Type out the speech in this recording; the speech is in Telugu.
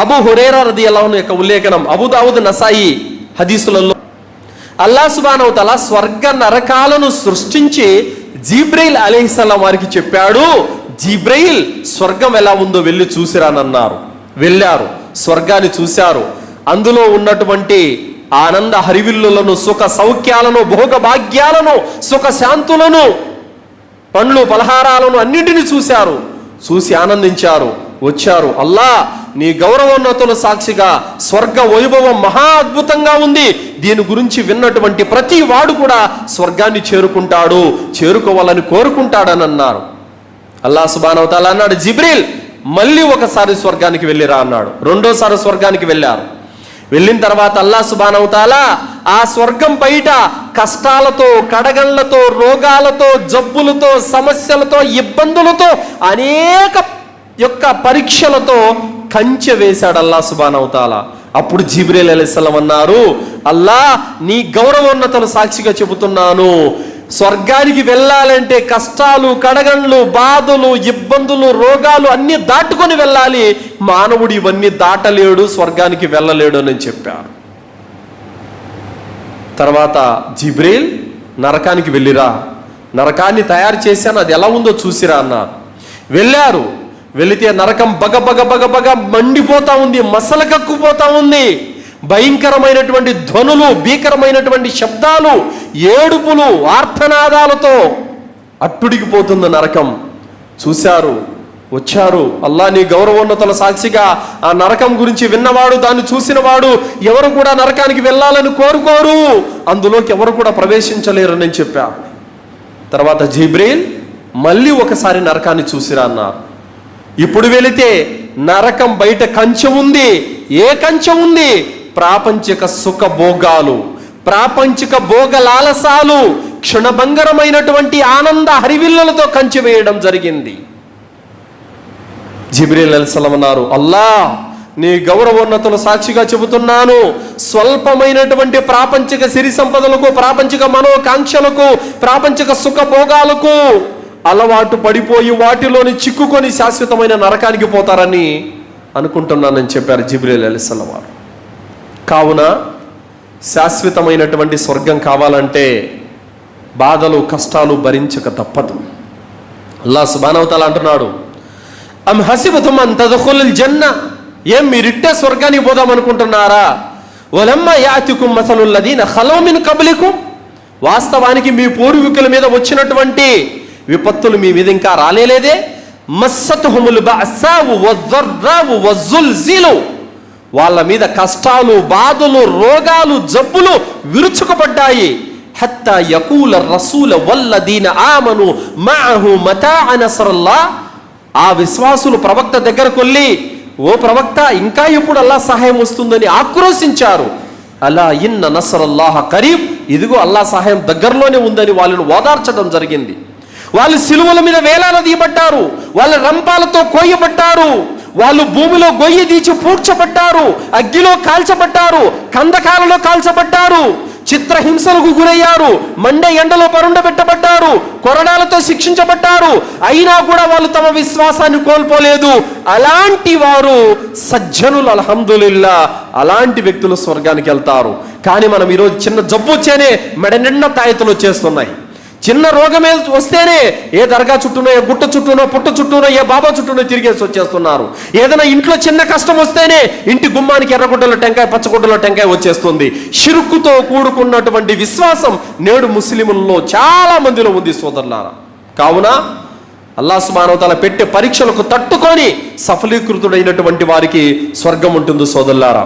అబు హురేరా రది అల్లాహ్ యొక్క ఉల్లేఖనం అబుదావుద్ నసాయి హదీసులలో అల్లా సుబానవతల స్వర్గ నరకాలను సృష్టించి జీబ్రైల్ అలీహిస్లాం వారికి చెప్పాడు జీబ్రైల్ స్వర్గం ఎలా ఉందో వెళ్ళి చూసిరానన్నారు. వెళ్ళారు స్వర్గాన్ని చూశారు. అందులో ఉన్నటువంటి ఆనంద హరివిల్లులను సుఖ సౌఖ్యాలను భోగ భాగ్యాలను సుఖ శాంతులను పండ్లు పలహారాలను అన్నింటినీ చూశారు. చూసి ఆనందించారు వచ్చారు. అల్లా నీ గౌరవోన్నతుల సాక్షిగా స్వర్గ వైభవం మహా అద్భుతంగా ఉంది. దీని గురించి విన్నటువంటి ప్రతి వాడు కూడా స్వర్గాన్ని చేరుకుంటాడు చేరుకోవాలని కోరుకుంటాడని అన్నారు అల్లా సుబానవతాల అన్నాడు జిబ్రీల్ మళ్ళీ ఒకసారి స్వర్గానికి వెళ్ళిరా అన్నాడు. రెండోసారి స్వర్గానికి వెళ్ళారు. వెళ్ళిన తర్వాత అల్లా సుబానవుతాలా ఆ స్వర్గం బయట కష్టాలతో కడగళ్ళతో రోగాలతో జబ్బులతో సమస్యలతో ఇబ్బందులతో అనేక యొక్క పరీక్షలతో కంచె వేశాడు అల్లా సుబానవుతాల అప్పుడు జీబ్రేల్ అలీస్లం అన్నారు అల్లా నీ గౌరవోన్నతలు సాక్షిగా చెబుతున్నాను. స్వర్గానికి వెళ్ళాలంటే కష్టాలు కడగండ్లు బాధలు ఇబ్బందులు రోగాలు అన్ని దాటుకొని వెళ్ళాలి. మానవుడు ఇవన్నీ దాటలేడు స్వర్గానికి వెళ్ళలేడు అని చెప్పారు. తర్వాత జిబ్రేల్ నరకానికి వెళ్ళిరా. నరకాన్ని తయారు చేశాను. అది ఎలా ఉందో చూసిరా అన్న. వెళ్ళారు. వెళితే నరకం బగ బగ బగ బగ మండిపోతా ఉంది మసల కక్కుపోతా ఉంది. భయంకరమైనటువంటి ధ్వనులు భీకరమైనటువంటి శబ్దాలు ఏడుపులు ఆర్తనాదాలతో అట్టుడికిపోతుంది నరకం. చూశారు వచ్చారు. అల్లా నీ గౌరవోన్నతుల సాక్షిగా ఆ నరకం గురించి విన్నవాడు దాన్ని చూసినవాడు ఎవరు కూడా నరకానికి వెళ్ళాలని కోరుకోరు. అందులోకి ఎవరు కూడా ప్రవేశించలేరు నేను చెప్పా. తర్వాత జీబ్రేల్ మళ్ళీ ఒకసారి నరకాన్ని చూసిరా అన్నారు. ఇప్పుడు వెళితే నరకం బయట కంచె ఉంది. ఏ కంచె ఉంది? ప్రాపంచిక సుఖ భోగాలు. ప్రాపంచిక భోగ లాలసాలు. క్షణభంగరమైనటువంటి ఆనంద హరివిల్లలతో కంచె వేయడం జరిగింది. జిబ్రీల్ అలసలం అన్నారు అల్లా నీ గౌరవోన్నతులు సాక్షిగా చెబుతున్నాను. స్వల్పమైనటువంటి ప్రాపంచిక సిరి సంపదలకు ప్రాపంచిక మనోకాంక్షలకు ప్రాపంచిక సుఖ భోగాలకు అలవాటు పడిపోయి వాటిలోని చిక్కుకొని శాశ్వతమైన నరకానికి పోతారని అనుకుంటున్నానని చెప్పారు జిబ్రీల్ అలిస్లం వారు. కావున శాశ్వతమైనటువంటి స్వర్గం కావాలంటే బాధలు కష్టాలు భరించక తప్పదు. అల్లా సుబానవతాల అంటున్నాడు అమ్ హసిబతుం అన్ జన్న ఏం మీరిట్టే స్వర్గానికి పోదాం అనుకుంటున్నారా? వలమ్మ యాతికుం మసలుల్ లదీన ఖలో మిన్ వాస్తవానికి మీ పూర్వీకుల మీద వచ్చినటువంటి విపత్తులు మీ మీద ఇంకా రాలేలేదే మస్సతుహుముల్ బఅసావు వాళ్ళ మీద కష్టాలు బాధలు రోగాలు జబ్బులు విరుచుకుపడ్డాయి. హత్తా యకూల రసూల వల్లదీన ఆమను మఅహు మతా నసరల్లా. ఆ విశ్వాసులు ప్రవక్త దగ్గరకు వెళ్ళి ఓ ప్రవక్త ఇంకా ఎప్పుడు అల్లా సహాయం వస్తుందని ఆక్రోశించారు. అలా ఇన్న నసరల్లాహ కరీబ్ ఇదిగో అల్లా సహాయం దగ్గరలోనే ఉందని వాళ్ళను ఓదార్చడం జరిగింది. వాళ్ళు సిలువల మీద వేలాల తీయబడ్డారు వాళ్ళ రంపాలతో కోయబడ్డారు వాళ్ళు భూమిలో గొయ్యి తీచి పూడ్చబడ్డారు అగ్గిలో కాల్చబడ్డారు కందకాలలో కాల్చబడ్డారు చిత్రహింసలకు గురయ్యారు. మండే ఎండలో పరుండబెట్టబడ్డారు కొరడాలతో శిక్షించబడ్డారు అయినా కూడా వాళ్ళు తమ విశ్వాసాన్ని కోల్పోలేదు. అలాంటి వారు సజ్జనులు అల్హమ్దులిల్లా. అలాంటి వ్యక్తులు స్వర్గానికి వెళ్తారు. కానీ మనం ఈరోజు చిన్న జబ్బు వచ్చేనే మెడ నిండా తాయెత్తులు వచ్చేస్తున్నాయి. చిన్న రోగమే వస్తేనే ఏ దర్గా చుట్టూనో ఏ గుట్ట చుట్టూనో పుట్ట చుట్టూనో ఏ బాబా చుట్టూనో తిరిగేసి వచ్చేస్తున్నారు. ఏదైనా ఇంట్లో చిన్న కష్టం వస్తేనే ఇంటి గుమ్మానికి ఎర్రగుడ్డలో టెంకాయ పచ్చగుడ్డలో టెంకాయ వచ్చేస్తుంది. షిరుక్కుతో కూడుకున్నటువంటి విశ్వాసం నేడు ముస్లింలలో చాలా మందిలో ఉంది సోదరులారా. కావున అల్లా సుమానవతాల పెట్టే పరీక్షలకు తట్టుకొని సఫలీకృతుడైనటువంటి వారికి స్వర్గం ఉంటుంది సోదరులారా.